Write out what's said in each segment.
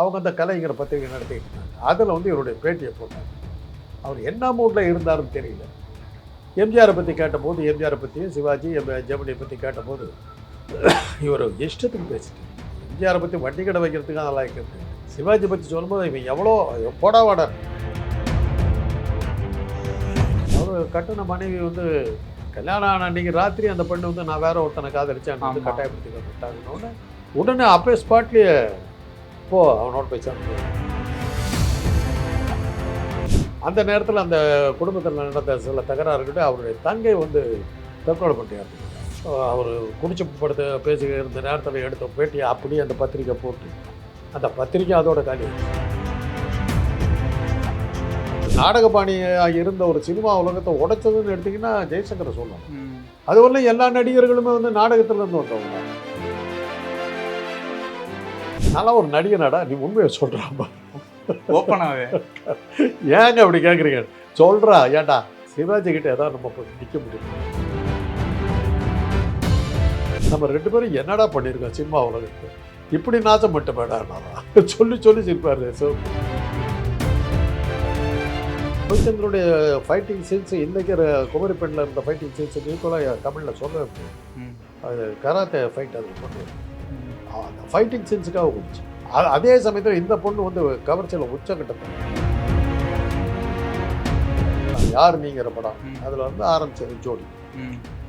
அவங்க அந்த கலைஞர் பத்திரிகை நடத்திட்டு இருந்தாங்க. அதில் வந்து இவருடைய பேட்டியை போட்டாங்க. அவர் என்ன மூடில் இருந்தாருன்னு தெரியல. எம்ஜிஆரை பற்றி கேட்டபோது எம்ஜிஆரை பற்றியும் சிவாஜி எம் ஜெமினியை பற்றி கேட்டபோது இவர் இஷ்டத்துக்கு பேசிட்டு எம்ஜிஆரை பற்றி வண்டி கடை வைக்கிறதுக்கு அதெல்லாம் இருக்கிறது சிவாஜி பற்றி சொல்லும்போது இவன் எவ்வளோ போடா வாடா. அவர் கட்டின மனைவி வந்து கல்யாணம் ஆன அன்னைக்கு ராத்திரி அந்த பெண்ணு வந்து நான் வேற ஒருத்தனை காதலிச்சேன் வந்து. கட்டாயப்படுத்தி விட்டாங்கன்னு உடனே அப்பே ஸ்பாட்லேயே போ அவனோட போய் சேர்ந்து அந்த நேரத்தில் அந்த குடும்பத்தில் நடந்த சில தகராறுகிட்ட அவருடைய தங்கை வந்து தற்கொலை பண்ணியார் அவர் குடிச்சு படுத்து பேசி இருந்த நேரத்தில் எடுத்த பேட்டியை அப்படியே அந்த பத்திரிக்கை போட்டு அந்த பத்திரிக்கை அதோட காலி நாடகபாணியாக இருந்த ஒரு சினிமா உலகத்தை உடைச்சதுன்னு எடுத்தீங்கன்னா ஜெய்சங்கரை சொல்லலாம் ம். அதுவரை எல்லா நடிகர்களுமே வந்து நாடகத்துல இருந்து வந்தவங்க. நான்லாம் ஒரு நடிகனாடா நீ உண்மையை சொல்றாப்பா ஓப்பனாவே. ஏங்க அப்படி கேட்குறீங்க சொல்றா ஏன்டா? சிவாஜி கிட்ட ஏதாவது நம்ம நிற்க முடியும்? நம்ம ரெண்டு பேரும் என்னடா பண்ணியிருக்கோம் சினிமா உலகத்தை இப்படி நாச்சம் மட்டும் வேடாம் சொல்லி சொல்லி சிரிப்பாரு ஸோ ரவிச்சந்திரனுடைய ஃபைட்டிங் சீன்ஸ் இன்னைக்கு குமரி பெண்ணில் இருந்த ஃபைட்டிங் சீன்ஸ் ஈக்குவலாக தமிழில் சொல்ல. அது கராத்தே ஃபைட் அது பொண்ணு ம். அந்த ஃபைட்டிங் சீன்ஸுக்காக போச்சு அது அதே சமயத்தில் இந்த பொண்ணு வந்து கவர்ச்சியில் உச்சக்கட்டத்தில். யார் நீங்கிற படம். அதில் வந்து ஆரம்பிச்சது ஜோடி.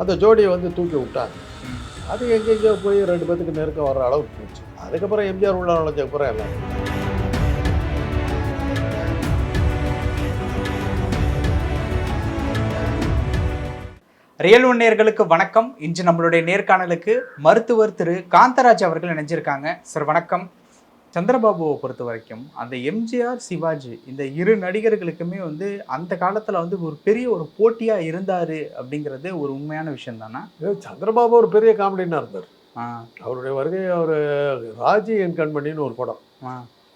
அந்த ஜோடியை வந்து தூக்கி விட்டாங்க. அது எங்கெங்கேயோ போய் ரெண்டு பேத்துக்கு நெருக்கம் வர அளவுக்கு போச்சு. அதுக்கப்புறம் எம்ஜிஆர் உள்ள நுழைஞ்ச அப்புறம் எல்லாம். ரியல் ஒன் நேயர்களுக்கு வணக்கம். இன்று நம்மளுடைய நேர்காணலுக்கு மருத்துவர் திரு காந்தராஜ் அவர்கள் இணைஞ்சிருக்காங்க. சார் வணக்கம். சந்திரபாபுவை பொறுத்த வரைக்கும் அந்த எம்ஜிஆர் சிவாஜி இந்த இரு நடிகர்களுக்குமே வந்து அந்த காலத்துல வந்து ஒரு பெரிய ஒரு போட்டியா இருந்தாரு அப்படிங்கிறது ஒரு உண்மையான விஷயம் தானே சந்திரபாபு ஒரு பெரிய காமெடினா இருந்தார். அவருடைய வருகை அவர் ராஜி என் கண்மணின்னு ஒரு படம்.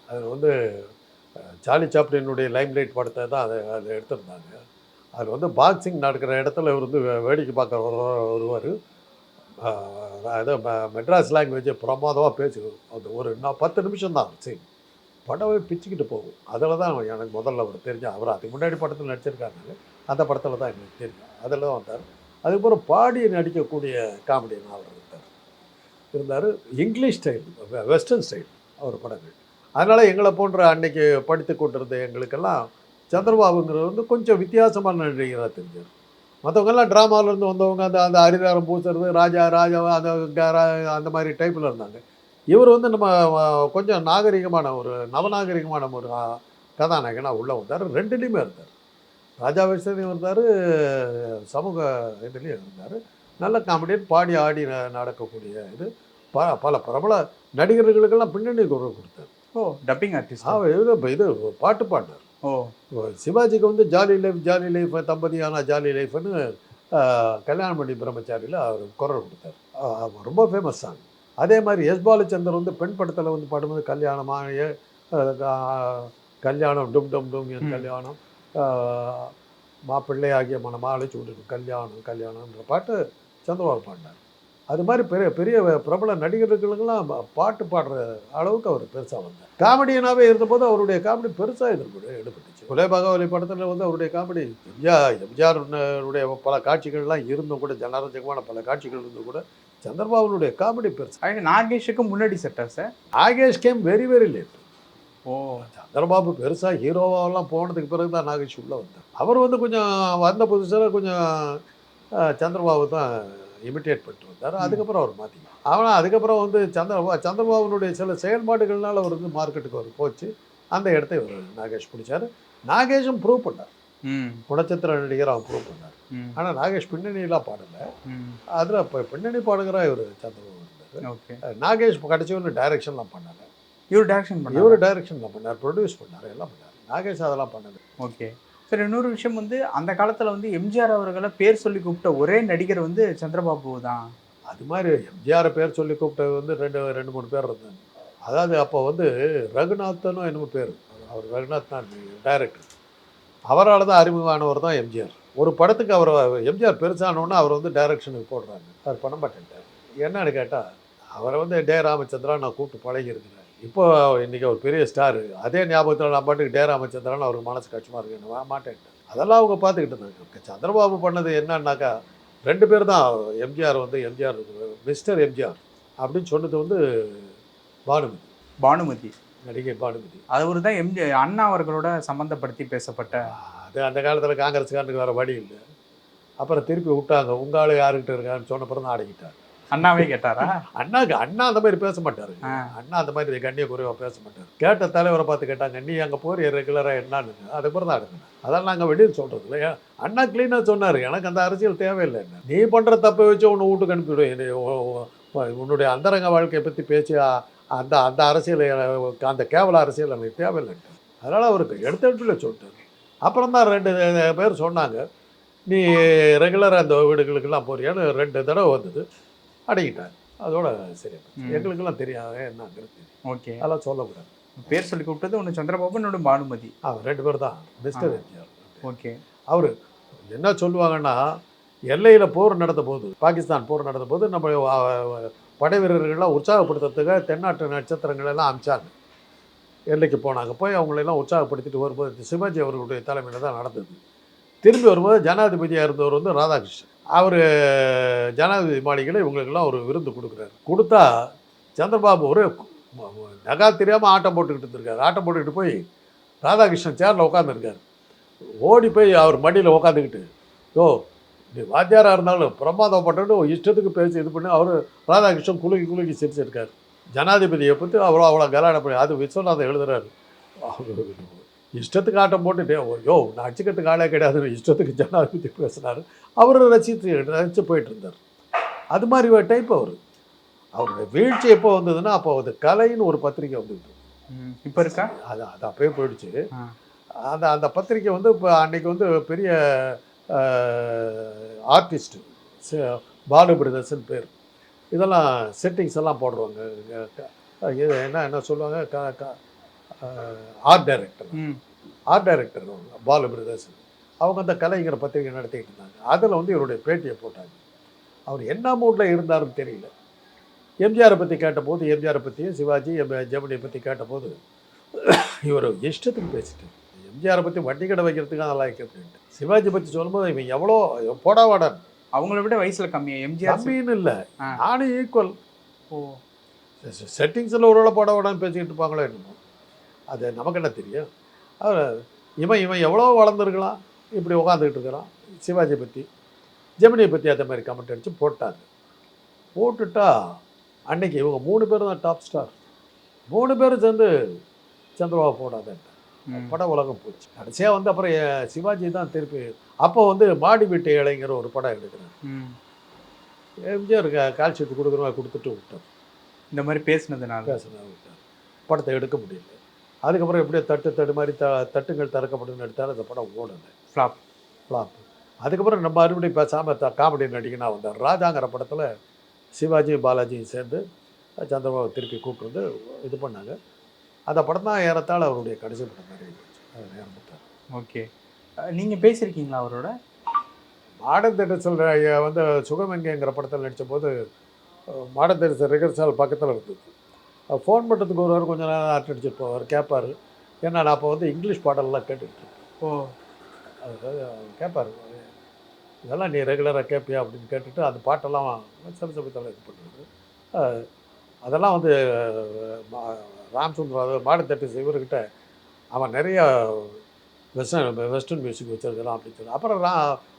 அதில் வந்து சார்லி சாப்ளினுடைய லைம் லைட் படத்தை தான் அதை அதை எடுத்திருந்தாங்க. அதில் வந்து பாக்ஸிங் நடக்கிற இடத்துல இவர் வந்து வே- வேடிக்கை பார்க்க வருவார் ஏதோ ம- மெட்ராஸ் லாங்குவேஜை பிரமாதமாக பேசி அந்த ஒரு நான் பத்து நிமிஷம் தான் சரி. படமே பிச்சுக்கிட்டு போகும். அதில் தான் எனக்கு முதல்ல அவர் தெரிஞ்ச அவர் அதுக்கு முன்னாடி படத்தில் நடிச்சிருக்காங்க அந்த படத்தில் தான் எனக்கு தெரியும். அதில் தான் வந்தார். அதுக்கப்புறம் பாடி நடிக்கக்கூடிய காமெடியன் அவர் இருந்தார். இருந்தார் இங்கிலீஷ் ஸ்டைல் வெஸ்டர்ன் ஸ்டைல் அவர் படங்கள். அதனால் எங்களை போன்ற அன்னைக்கு படித்து கொண்டிருந்த எங்களுக்கெல்லாம் சந்திரபாபுங்கிறது வந்து கொஞ்சம் வித்தியாசமான நடிகராக தெரிஞ்சார் மற்றவங்கெல்லாம் ட்ராமாவிலேருந்து வந்தவங்க அந்த அந்த அரிதாரம் பூசுறது ராஜா ராஜா அந்த அந்த மாதிரி டைப்பில் இருந்தாங்க. இவர் வந்து நம்ம கொஞ்சம் நாகரிகமான ஒரு நவநாகரிகமான ஒரு கதாநாயகனாக உள்ளே வந்தார். ரெண்டுலேயுமே இருந்தார். ராஜா விஷயத்தையும் இருந்தார் சமூக இதுலேயும் இருந்தார். நல்ல காமெடியன் பாடி ஆடி நடக்கக்கூடிய இது. ப பல பிரபல நடிகர்களுக்கெல்லாம் பின்னணி குரல் கொடுத்தார். ஓ டப்பிங் ஆர்டிஸ்ட் இது இது பாட்டு பாடினார். ஓ. சிவாஜிக்கு வந்து ஜாலி லைஃப் ஜாலி லைஃப் தம்பதியான ஜாலி லைஃப்னு கல்யாணம் பண்ணி பிரம்மச்சாரியில் அவர் குரல் கொடுத்தார். ரொம்ப ஃபேமஸ் சாங் அதே மாதிரி எஸ் பாலச்சந்தர் வந்து பெண் படத்தில் வந்து பாடும்போது கல்யாணமாக கல்யாணம் டும் டும் டும் என். கல்யாணம் மாப்பிள்ளை ஆகிய மனமாலை சூடு கல்யாணம் கல்யாணம்ன்ற பாட்டு சந்திரபாபு பாடினார். அது மாதிரி பெரிய பெரிய பிரபல நடிகர்களுக்கெல்லாம் பாட்டு பாடுற அளவுக்கு அவர் பெருசாக வந்தார். காமெடியனாகவே இருந்தபோது அவருடைய காமெடி பெருசாக எதிர்ப்பு எடுபட்டுச்சு குலே பகவலி படத்தில் வந்து அவருடைய காமெடி எம்ஜிஆர் எம்ஜிஆருடைய பல காட்சிகள்லாம் இருந்தும் கூட ஜனரஞ்சகமான பல காட்சிகள் இருந்தும் கூட சந்திரபாபுனுடைய காமெடி பெருசு. நாகேஷுக்கு முன்னாடி செட்டா sir Nagesh came very very late ஓ. சந்திரபாபு பெருசாக ஹீரோவாலாம் போனதுக்கு பிறகு தான் நாகேஷ் உள்ளே வந்தார். அவர் வந்து கொஞ்சம் வந்த புதுசில் கொஞ்சம் சந்திரபாபு தான் இமிட்டேட் பண்ணிட்டு வந்தார். அதுக்கப்புறம் அவர் மாற்றி ஆனால் அதுக்கப்புறம் வந்து சந்திரபா சந்திரபாபுனுடைய சில செயல்பாடுகள்னால அவர் வந்து மார்க்கெட்டுக்கு அவர் போச்சு. அந்த இடத்த இவர் நாகேஷ் பிடிச்சார். நாகேஷும் ப்ரூவ் பண்ணார். குணச்சித்திர நடிகர் அவன் ப்ரூவ் பண்ணார். ஆனால் நாகேஷ் பின்னணியெல்லாம் பாடலை. அதில் இப்போ பின்னணி பாடகராக இவர் சந்திரபாபு இருந்தார். ஓகே. நாகேஷ் கடைசி ஒன்று டைரக்ஷன்லாம் பண்ணார் இவர் டைரக்ஷன் பண்ண இவர் டைரக்ஷன்லாம் பண்ணார் ப்ரொடியூஸ் பண்ணார் எல்லாம் பண்ணார். நாகேஷ் அதெல்லாம் பண்ணது ஓகே. சரி இன்னொரு விஷயம் வந்து அந்த காலத்தில் வந்து எம்ஜிஆர் அவர்களை பேர் சொல்லி கூப்பிட்ட ஒரே நடிகர் வந்து சந்திரபாபு தான். அது மாதிரி எம்ஜிஆர் பேர் சொல்லி கூப்பிட்டது வந்து ரெண்டு ரெண்டு மூணு பேர் இருந்தாங்க. அதாவது அப்போ வந்து ரகுநாத்தனும் என்னமோ பேர். அவர் ரகுநாத் தான் டைரக்டர் அவரால் தான் அறிமுகமானவர் தான் எம்ஜிஆர். ஒரு படத்துக்கு அவர் எம்ஜிஆர் பெருசானோன்னு அவர் வந்து டைரக்ஷனுக்கு போடுறாங்க. அவர் பண்ண மாட்டேன்ட்டார். என்னன்னு கேட்டால் அவரை வந்து டே ராமச்சந்திரா நான் கூப்பிட்டு பழகியிருக்கிறேன். இப்போ இன்றைக்கி ஒரு பெரிய ஸ்டார் அதே ஞாபகத்தில் நான் பாட்டுக்கு டே ராமச்சந்திரன் அவருக்கு மனசு கஷ்டமாக இருக்கு. நான் வா மாட்டேன்ட்டு அதெல்லாம் அவங்க பார்த்துக்கிட்டு இருந்தாங்க. சந்திரபாபு பண்ணது என்னன்னாக்கா ரெண்டு பேர் தான் எம்ஜிஆர் வந்து எம்ஜிஆர் மிஸ்டர் எம்ஜிஆர் அப்படின்னு சொன்னது வந்து பானுமதி. பானுமதி. நடிகை பானுமதி. அவர் தான் எம்ஜி அண்ணா அவர்களோட சம்பந்தப்படுத்தி பேசப்பட்ட. அது அந்த காலத்தில் காங்கிரஸ்காரனுக்கு வேறு வழி இல்லை. அப்புறம் திருப்பி விட்டாங்க. உங்கள் ஆளு யாருக்கிட்ட இருக்கான்னு சொன்ன பிறகு தான் அடங்கிட்டார் அண்ணாவே கேட்டாரா? அண்ணாக்கு அண்ணா அந்த மாதிரி பேச மாட்டாரு. அண்ணா அந்த மாதிரி கண்ணிய குறைவாக பேச மாட்டார். கேட்ட தலைவரை பார்த்து கேட்டாங்க நீ அங்கே போறிய ரெகுலராக என்னன்னு? அதுக்கப்புறம் தான் எடுக்கணும் அதெல்லாம் நாங்கள் வெளியில் சொல்கிறது இல்லையா? அண்ணா க்ளீனாக சொன்னார். எனக்கு அந்த அரசியல் தேவையில்லை என்ன? நீ பண்ணுற தப்பை வச்சு உன்னை வீட்டுக்கு அனுப்பிவிடும் உன்னுடைய அந்தரங்க வாழ்க்கையை பற்றி பேசி அந்த அந்த அரசியல் அந்த கேவல அரசியல் எனக்கு தேவையில்லைன்ட்டு அதனால் அவருக்கு எடுத்த எடுப்பில் சொல்லிட்டாரு. அப்புறம் தான் ரெண்டு பேர் சொன்னாங்க நீ ரெகுலராக அந்த வீடுகளுக்கெல்லாம் போறியான்னு? ரெண்டு தடவை வந்தது. அடங்கிட்டார். அதோட சரி. எங்களுக்கெல்லாம் தெரியாது என்னங்கிறது தெரியும். ஓகே. அதெல்லாம் சொல்லக்கூடாது. பேர் சொல்லி கூப்பிட்டது ஒன்று சந்திரபாபு இன்னொன்று பானுமதி. அவர் ரெண்டு பேர் தான். Mister MGR okay. அவர் என்ன சொல்லுவாங்கன்னா எல்லையில் போர் நடந்த போது பாகிஸ்தான் போர் நடந்த போது நம்ம படை வீரர்கள்லாம் உற்சாகப்படுத்துறதுக்காக தென்னாட்டு நட்சத்திரங்கள் எல்லாம் அமிச்சாங்க. எல்லைக்கு போனாங்க. போய் அவங்களெல்லாம் உற்சாகப்படுத்திட்டு வரும்போது சிவாஜி அவர்களுடைய தலைமையில் தான் நடந்தது. திரும்பி வரும்போது ஜனாதிபதியாக இருந்தவர் வந்து ராதாகிருஷ்ணன். அவர் ஜனாதிபதி மாளிகையில் இவங்களுக்கெல்லாம் ஒரு விருந்து கொடுக்குறாரு. கொடுத்தா சந்திரபாபு ஒரு நகா தெரியாமல் ஆட்டம் போட்டுக்கிட்டு இருந்திருக்காரு. ஆட்டம் போட்டுக்கிட்டு போய் ராதாகிருஷ்ணன் சேரில் உட்காந்துருக்காரு ஓடி போய் அவர் மடியில் உட்காந்துக்கிட்டு ஓ நீ வாத்தியாராக இருந்தாலும் பிரமாதம் பட்டு இஷ்டத்துக்கு பேசி இது பண்ணி. அவர் ராதாகிருஷ்ணன் குலுக்கி குலுக்கி சிரிச்சிருக்கார் ஜனாதிபதியை பற்றி அவ்வளோ அவ்வளோ கலாடம் பண்ணி அது விஸ்வநாதன் எழுதுறாரு. இஷ்டத்துக்கு ஆட்டம் போட்டு யோ நான் அடிச்சுக்கிறதுக்கு ஆளே கிடையாதுன்னு இஷ்டத்துக்கு ஜனாதிபதி பேசினார். அவர் ரசித்து ரசித்து போயிட்டு இருந்தார் அது மாதிரி டைப் அவர். அவருடைய வீழ்ச்சி எப்போ வந்ததுன்னா அப்போ அது கலைன்னு ஒரு பத்திரிக்கை வந்துட்டு இப்ப இருக்கா? அது அது அப்பயே போயிடுச்சு. அந்த அந்த பத்திரிக்கை வந்து இப்போ அன்னைக்கு வந்து பெரிய ஆர்டிஸ்ட்டு பாலு பிரதர்ஸ்னு பேர். இதெல்லாம் செட்டிங்ஸ் எல்லாம் போடுவாங்க. க- க- இது என்ன என்ன சொல்லுவாங்க? க art director art director Balu brothers அவங்க அந்த கலைங்கிற பத்திரிகை நடத்திக்கிட்டு இருந்தாங்க. அதில் வந்து இவருடைய பேட்டியை போட்டாங்க. அவர் என்ன மூடில் இருந்தாருன்னு தெரியல. எம்ஜிஆரை பற்றி கேட்டபோது எம்ஜிஆரை பற்றியும் சிவாஜி எம் ஜெமினியை பற்றி கேட்டபோது இவர் இஷ்டத்துக்கு பேசிட்டு எம்ஜிஆரை பற்றி வண்டி கடை வைக்கிறதுக்கு அதெல்லாம் அப்படின்ட்டு. சிவாஜி பற்றி சொல்லும்போது இவன் எவ்வளோ போடாவாடன் அவங்கள விட வயசுல கம்மியா? எம்ஜிஆர் கம்மின்னு இல்லை. நானும் ஈக்குவல் ஓ. செட்டிங்ஸில் ஒரு வேளை போடாவாடான்னு பேசிக்கிட்டு இருப்பாங்களோ என்னமோ. அது நமக்கு என்ன தெரியும்? அவர் இவன் இவன் எவ்வளோ வளர்ந்துருக்கலாம்? இப்படி உட்காந்துக்கிட்டு இருக்கிறான் சிவாஜி பற்றி ஜெமினியை பற்றி அதே மாதிரி கமெண்ட் அடித்து போட்டாங்க. போட்டுட்டா அன்னைக்கு இவங்க மூணு பேரும் தான் டாப் ஸ்டார் மூணு பேரும் சேர்ந்து சந்திரபாபு போடாதேன். பட உலகம் போச்சு. கடைசியாக வந்து அப்புறம் சிவாஜி தான் திருப்பி அப்போ வந்து மாடி வீட்டு இளைஞர் ஒரு படம் எடுக்கிறேன். எம்ஜிஆர் கால் ஷீட் கொடுக்குறவங்க கொடுத்துட்டு விட்டார். இந்த மாதிரி பேசுனதுனால. பேசினா விட்டார். படத்தை எடுக்க முடியல. அதுக்கப்புறம் எப்படியோ தட்டு தடு மாதிரி த தட்டுங்கள் திறக்கப்படும் எடுத்தார் அந்த படம் ஓடலை ஃப்ளாப் ஃப்ளாப் அதுக்கப்புறம் நம்ம மறுபடியும் பேசாமல் த காமெடி நடிகனாக வந்தார். ராஜாங்கிற படத்தில் சிவாஜியும் பாலாஜியும் சேர்ந்து சந்திரபாபு திருப்பி கூப்பிட்டு வந்து இது பண்ணாங்க. அந்த படம் தான் ஏறத்தாழ அவருடைய கடைசி படம் மாதிரி இறந்துட்டார் ஓகே அஹ், நீங்க பேசியிருக்கீங்களா அவரோட? மாடர்ன் தேட்டர்ஸில் வந்து சுகமெங்கங்கிற படத்தில் நடித்த போது மாடர்ன் தேட்டர்ஸ் ரிகர்சல் பக்கத்தில் இருந்தது. ஃபோன் பண்ணுறதுக்கு ஒரு வாரம் கொஞ்சம் நேரம் ஆட் அடிச்சுட்டு போவார் கேட்பார் ஏன்னா நான் அப்போ வந்து இங்கிலீஷ் பாடல்லாம் கேட்டுக்கிட்டு. ஓ. அது கேட்பார் இதெல்லாம் நீ ரெகுலராக கேட்பியா அப்படின்னு கேட்டுட்டு அந்த பாட்டெல்லாம் சரசபத்தில் இது பண்ணுறது அதெல்லாம் வந்து அஹ், மா- ராம் சுந்தரம் மாடர்ன் தேட்டர்ஸ் இவர்கிட்ட அவன் நிறைய வெஸ்டர்ன் வெஸ்டர்ன் மியூசிக் வச்சிருக்கிறான் அப்படின்னு சொல்லி. அப்புறம் ரா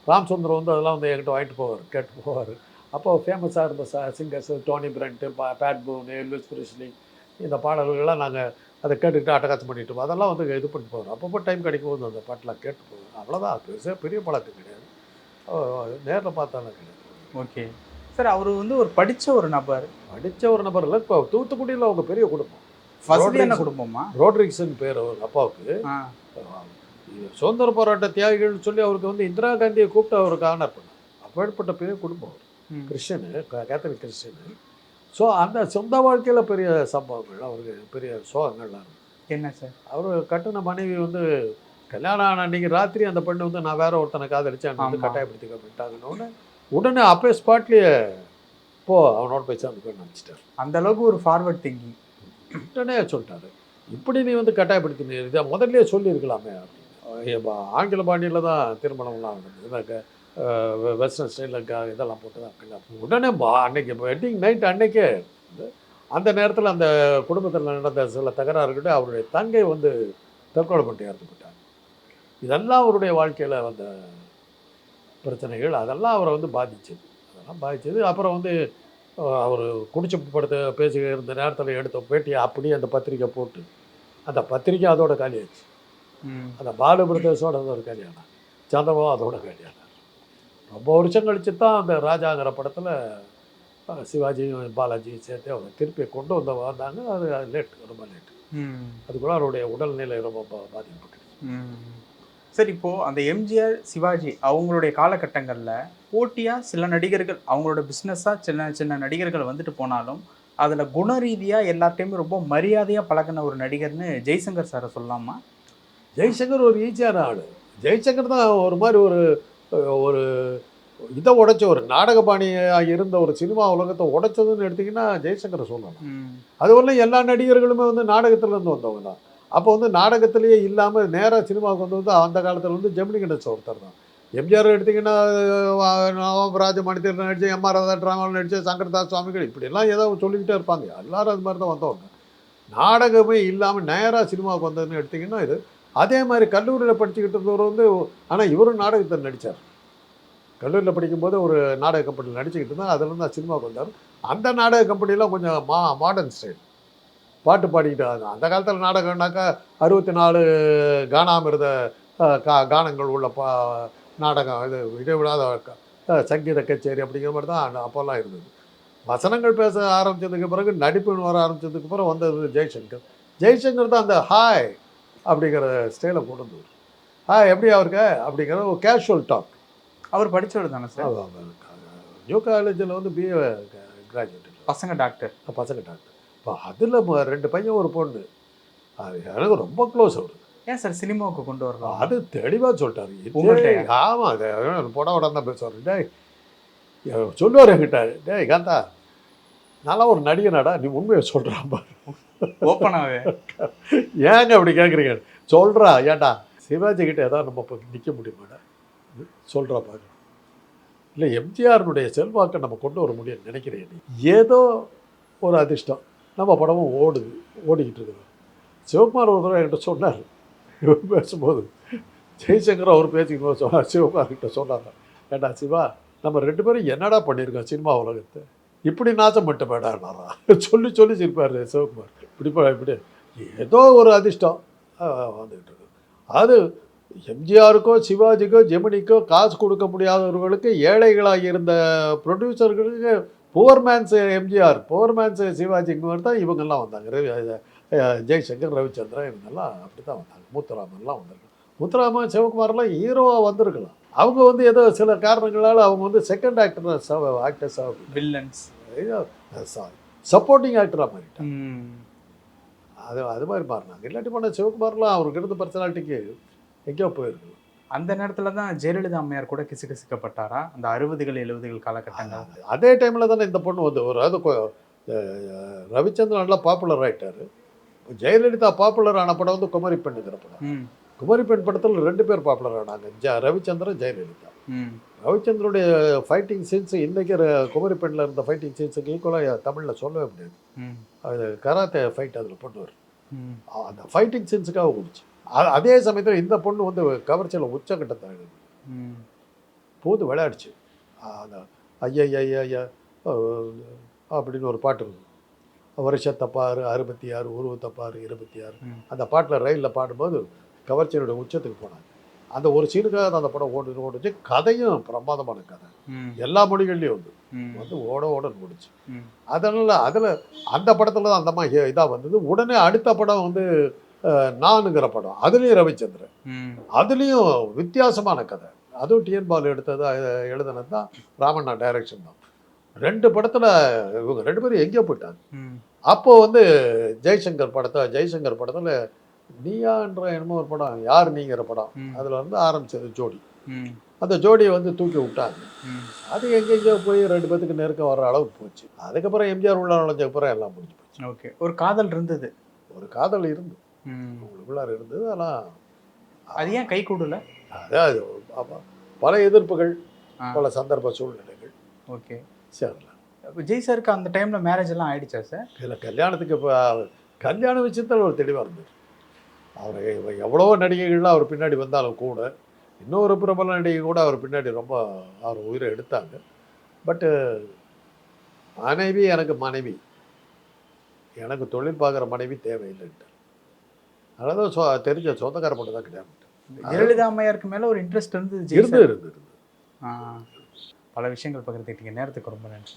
ராம் சுந்தரம் வந்து அதெல்லாம் வந்து என்கிட்ட வாங்கிட்டு போவார் கேட்டு போவார். அப்போ ஃபேமஸாக இருந்த ச சிங்கர்ஸ் டோனி பிரண்ட்டு பா பேட் பூனு எல்விஸ் பிரிஸ்லி இந்த பாடல்கள்லாம் நாங்கள் அதை கேட்டுக்கிட்டு அட்டகாசம் பண்ணிட்டு. அதெல்லாம் வந்து இது பண்ணிட்டு போவார் அப்பப்போ டைம் கிடைக்கும் போது அந்த பாட்டெலாம் கேட்டு போவார் அவ்வளோதான் பெருசாக பெரிய பழக்கம் கிடையாது. நேரில் பார்த்தாலும் கிடையாது. ஓகே. சார் அவர் வந்து ஒரு படிச்ச ஒரு நபர். படித்த ஒரு நபர் இல்லை. இப்போ தூத்துக்குடியில் அவங்க பெரிய குடும்பம். வசதியான ரோட்ரிக்ஸ். குடும்பமா? ரோட்ரிக்ஸன் பேர் அவர் அப்பாவுக்கு. சுதந்திர போராட்ட தியாகிகள்னு சொல்லி அவருக்கு வந்து இந்திரா காந்தியை கூப்பிட்டு அவருக்கு ஆனர் பண்ணார். அப்பேற்பட்ட பெரிய குடும்பம் அவர். Christian Catholic Christian. ஸோ அந்த சொந்த வாழ்க்கையில் பெரிய சம்பவங்கள் அவருக்கு பெரிய சோகங்கள்லாம். இருக்கு என்ன சார்? அவர் கட்டின மனைவி வந்து கல்யாணம் ஆன அன்னைக்கு ராத்திரி அந்த பெண்ணு வந்து நான் வேற ஒருத்தனை காதலிச்சேன் வந்து. கட்டாயப்படுத்திக்க அப்படின்ட்டாங்கன்னு உடனே அப்பே ஸ்பாட்லேயே போ அவனோட போய் சேர்ந்துக்கணும்னு நினச்சிட்டார். அந்த அளவுக்கு ஒரு ஃபார்வர்ட் திங்கிங் உடனே சொல்லிட்டாரு இப்படி நீ வந்து கட்டாயப்படுத்தி நீ இதை முதல்லயே சொல்லியிருக்கலாமே. அப்படின்னு ஆங்கில பாணியில் தான் திருமணம்லாம் நடந்தது. வெஸ்டர்ன் ஸ்டைலில் இதெல்லாம் போட்டு தான் உடனே பா- அன்னைக்கு வெட்டிங் நைட் அன்னைக்கே அந்த நேரத்தில் அந்த குடும்பத்தில் நடந்த சில தகராறுகிட்ட அவருடைய தங்கை வந்து தற்கொலை பண்ணிட்டு இறந்து போட்டாங்க இதெல்லாம் அவருடைய வாழ்க்கையில் வந்த பிரச்சனைகள். அதெல்லாம் அவரை வந்து பாதிச்சது. அதெல்லாம் பாதிச்சது. அப்புறம் வந்து அவர் குடிச்சு படுத்த பேசி இருந்த நேரத்தில் எடுத்த பேட்டியை அப்படியே அந்த பத்திரிக்கை போட்டு அந்த பத்திரிக்கை அதோட காலியாச்சு அந்த பாலு பிரதேசோட அதோட காலியானார் சந்திரபாபு அதோட காலியானார் ரொம்ப வருஷம் கழிச்சு தான் அந்த ராஜாங்கிற படத்தில் சிவாஜியும் பாலாஜியும் சேர்த்து அவங்க திருப்பி கொண்டு வந்த வந்தாங்க. அது லேட் ரொம்ப லேட் அதுக்குள்ள அவருடைய உடல்நிலை ரொம்ப பா- பாதிக்கப்பட்டு சரி இப்போ அந்த எம்ஜிஆர் சிவாஜி அவங்களுடைய காலகட்டங்களில் போட்டியா சில நடிகர்கள் அவங்களோட பிஸ்னஸாக சின்ன சின்ன நடிகர்கள் வந்துட்டு போனாலும் அதில் குண ரீதியாக ரொம்ப மரியாதையாக பழகின ஒரு நடிகர்னு ஜெய்சங்கர் சாரை சொல்லலாமா? ஜெய்சங்கர் ஒரு ஈஸியான ஆள். ஜெய்சங்கர் தான் ஒரு மாதிரி ஒரு ஒரு இதை உடைச்ச ஒரு நாடகபாணியாக இருந்த ஒரு சினிமா உலகத்தை உடைச்சதுன்னு எடுத்திங்கன்னா ஜெய்சங்கரை சொல்லலாம் அதுவரை எல்லா நடிகர்களுமே வந்து நாடகத்துலேருந்து வந்தவங்க தான். அப்போ வந்து நாடகத்திலேயே இல்லாமல் நேராக சினிமாவுக்கு வந்து வந்து அந்த காலத்தில் வந்து ஜெமினி கணேசன் ஒருத்தர் தான். எம்ஜிஆர் எடுத்திங்கன்னா ராஜமணித்தர் நடிச்சு எம் ஆர் ராதா ட்ராமாவில் நடிச்சு சங்கரதாஸ் சுவாமிகள் இப்படிலாம் ஏதோ சொல்லிக்கிட்டே இருப்பாங்க. எல்லாரும் அது மாதிரி தான் வந்தவங்க. நாடகமே இல்லாமல் நேராக சினிமாவுக்கு வந்ததுன்னு எடுத்திங்கன்னா இது அதே மாதிரி கல்லூரியில் படிச்சுக்கிட்டு இருந்தவர் வந்து ஆனால் இவரும் நாடகத்தில் நடித்தார் கல்லூரியில் படிக்கும்போது ஒரு நாடக கம்பெனியில் நடிச்சுக்கிட்டு இருந்தால் அதில் தான் சினிமாவுக்கு வந்தார். அந்த நாடக கம்பெனிலாம் கொஞ்சம் மா மாடர்ன் ஸ்டைல் பாட்டு பாடிக்கிட்டு அந்த காலத்தில் நாடகம்னாக்கா அறுபத்தி நாலு கானாமிருத கா கானங்கள் உள்ள பா நாடகம். இது இடைவிடாத சங்கீத கச்சேரி அப்படிங்கிற மாதிரி தான் அப்போல்லாம் இருந்தது. வசனங்கள் பேச ஆரம்பித்ததுக்கு பிறகு நடிப்புன்னு வர ஆரம்பித்ததுக்கு பிறகு வந்தது ஜெய்சங்கர். ஜெய்சங்கர் தான் அந்த ஹாய் அப்படிங்கிற ஸ்டைலை கொண்டு வந்தவர். ஹாய் எப்படி அவருக்கு அப்படிங்கிற ஒரு கேஷுவல் டாக் அவர் படிச்சவர் தானே சார்? நியூ காலேஜில் வந்து பிஏ கிராஜுவேட் பசங்க டாக்டர் பசங்க டாக்டர் இப்போ அதில் ரெண்டு பையன் ஒரு பொண்ணு. அது எனக்கு ரொம்ப க்ளோஸ் அவர். ஏன் சார் சினிமாவுக்கு கொண்டு வரலாம் அது தெளிவாக சொல்லிட்டாரு? ஆமாம் அது போட உடனே தான் பேசுவார். டேய் சொல்லுவார் என்கிட்ட. டேய் காந்தா நல்லா ஒரு நடிகனாடா நீ உண்மையை சொல்கிறான் பாரு. ஓப்பனாகவே ஏங்க அப்படி கேட்குறீங்க சொல்கிறா ஏண்டா? சிவாஜி கிட்ட ஏதாவது நம்ம இப்போ நிற்க முடியுமாடா? சொல்கிறா பார்க்கலாம் இல்லை எம்ஜிஆருடைய செல்வாக்கை நம்ம கொண்டு வர முடியும்னு நினைக்கிறேன் ஏதோ ஒரு அதிர்ஷ்டம். நம்ம படமும் ஓடுது ஓடிக்கிட்டு இருக்கிறோம் சிவகுமார் ஒரு தடவை என்கிட்ட சொன்னார். இவர் பேசும்போது ஜெய்சங்கர் அவர் பேசிக்கும் போது சொன்னார் சிவகுமார் கிட்ட சொன்னாங்க ஏண்டா சிவா நம்ம ரெண்டு பேரும் என்னடா பண்ணியிருக்கோம் சினிமா உலகத்தை? இப்படி நாசம் பண்ணிட்டு போயிடானாரா சொல்லி சொல்லி சிரிப்பார் சிவகுமார். இப்படி இப்படி. ஏதோ ஒரு அதிர்ஷ்டம். வந்துக்கிட்டு இருக்கு. அது எம்ஜிஆருக்கோ சிவாஜிக்கோ ஜெமினிக்கோ காசு கொடுக்க முடியாதவர்களுக்கு ஏழைகளாக இருந்த ப்ரொடியூசர்களுக்கு poor man's MGR poor man's சிவாஜிங்க தான் இவங்கெல்லாம் வந்தாங்க. ரவி ஜெய்சங்கர் ரவிச்சந்திரன் இவங்கெல்லாம் அப்படி தான் வந்தாங்க. முத்துராமன்லாம் வந்திருக்காங்க. முத்துராமன் சிவகுமார்லாம் ஹீரோவாக வந்திருக்கலாம். அவங்க வந்து ஏதோ சில காரணங்களால் அவங்க வந்து செகண்ட் ஆக்டர் ஆக்டர்ஸாக வில்லன்ஸ் சப்போர்ட்டிங் ஆக்டராக மாறிட்டாங்க. அது அது மாதிரி மாறினாங்க. இல்லாட்டி பண்ண சிவகுமார்லாம் அவருக்கு இருந்த பர்சனாலிட்டிக்கு எங்கேயோ போயிருக்கு அந்த நேரத்துல தான் ஜெயலலிதா அம்மையார் கூட கிசுகிசுக்கப்பட்டாரா? அந்த அறுபதுகள் எழுபதுகள் காலகட்டங்கள் அதே டைமில் தானே இந்த பொண்ணு வந்து ஒரு அது ரவிச்சந்திரன் நல்லா பாப்புலர் ஆயிட்டாரு. ஜெயலலிதா பாப்புலர் ஆன படம் வந்து குமரி பெண்ணுங்கிற படம் குமரி பெண் படத்தில் ரெண்டு பேர் பாப்புலர் ஆனாங்க. ஜ ரவிச்சந்திரன் ஜெயலலிதா. ரவிச்சந்திரனுடைய ஃபைட்டிங் சீன்ஸ் இன்றைக்கி குமரி பெண்ணில் இருந்த ஃபைட்டிங் சீன்ஸுக்கு ஈக்குவலாக தமிழில் சொல்லவே முடியாது. அது கராத்தே ஃபைட் அதில் பண்ணுவார் ம். அந்த ஃபைட்டிங் சீன்ஸுக்காக ஓடிச்சு. அதே சமயத்தில் இந்த பொண்ணு வந்து கவர்ச்சியில் உச்சக்கட்டத்தை. ம். பூந்து விளையாடுச்சு. அந்த ஐயா ஐயா ஐயா அப்படின்னு ஒரு பாட்டு இருக்குது வருஷத்தை பாரு அறுபத்தி ஆறு உருவத்தை பாரு இருபத்தி ஆறு. அந்த பாட்டில் ரயிலில் பாடும்போது கவர்ச்சியினுடைய உச்சத்துக்கு போனாங்க. அந்த ஒரு சீனுக்காக தான் அந்த படம் ஓடு ஓடுச்சு. கதையும் பிரமாதமான கதை. எல்லா மொழிகள்லையும் வந்து. வந்து ஓட ஓட ஓடுச்சு. அதனால் அதில் அந்த படத்தில் தான் அந்த மாதிரி இதாக வந்தது. உடனே அடுத்த படம் வந்து நானுங்கிற படம். அதுலேயும் ரவிச்சந்திரன். அதுலேயும் வித்தியாசமான கதை. அதுவும் டிஎன் பால் எடுத்தது எழுதுனது தான் ராமண்ணா டைரக்ஷன் தான். ரெண்டு படத்தில் இவங்க ரெண்டு பேரும் எங்கேயோ போயிட்டாங்க. ம். அப்போ வந்து ஜெய்சங்கர் படத்தை ஜெய்சங்கர் படத்தில் நீயான்ற என்னமோ ஒரு படம். யார் நீங்கிற படம். அதில் வந்து ஆரம்பிச்சது ஜோடி. அந்த ஜோடியை வந்து தூக்கி விட்டாங்க. அது எங்கெங்கேயோ போய் ரெண்டு பேத்துக்கு நெருக்கம் வர்ற அளவுக்கு போச்சு. அதுக்கப்புறம் எம்ஜிஆர் உள்ள நுழைஞ்ச அப்புறம் எல்லாம் முடிஞ்சு போச்சு. ஓகே. ஒரு காதல் இருந்தது. ஒரு காதல் இருந்து. உங்களுக்குள்ளார இருந்தது. ஆனால் அது ஏன் கை கூடல? அதாவது பல எதிர்ப்புகள். பல சந்தர்ப்ப சூழ்நிலைகள் ஓகே. சேரல விஜய் சாருக்கு அந்த டைம்ல மேரேஜ் எல்லாம் ஆயிடுச்சா சார் இதில் கல்யாணத்துக்கு இப்போ கல்யாண விஷயத்தில் ஒரு தெளிவாக இருந்தது. அவர் எவ்வளவோ நடிகைகள்லாம் அவர் பின்னாடி வந்தாலும் கூட இன்னொரு பிரபல நடிகை கூட அவர் பின்னாடி ரொம்ப அவர் உயிரை எடுத்தாங்க. பட்டு மனைவி எனக்கு மனைவி. எனக்கு தொழில் பார்க்குற மனைவி தேவையில்லைன்ட்டு. அதனால சொ தெரிஞ்ச சொந்தக்கார மட்டும் தான் கிடையாது ஜெயலலிதா அம்மையாருக்கு மேல ஒரு இன்ட்ரெஸ்ட் இருந்து. இருந்து இருந்து. பல விஷயங்கள் பகிர்ந்துக்கிட்டீங்க. நேரத்துக்கு ரொம்ப நன்றி.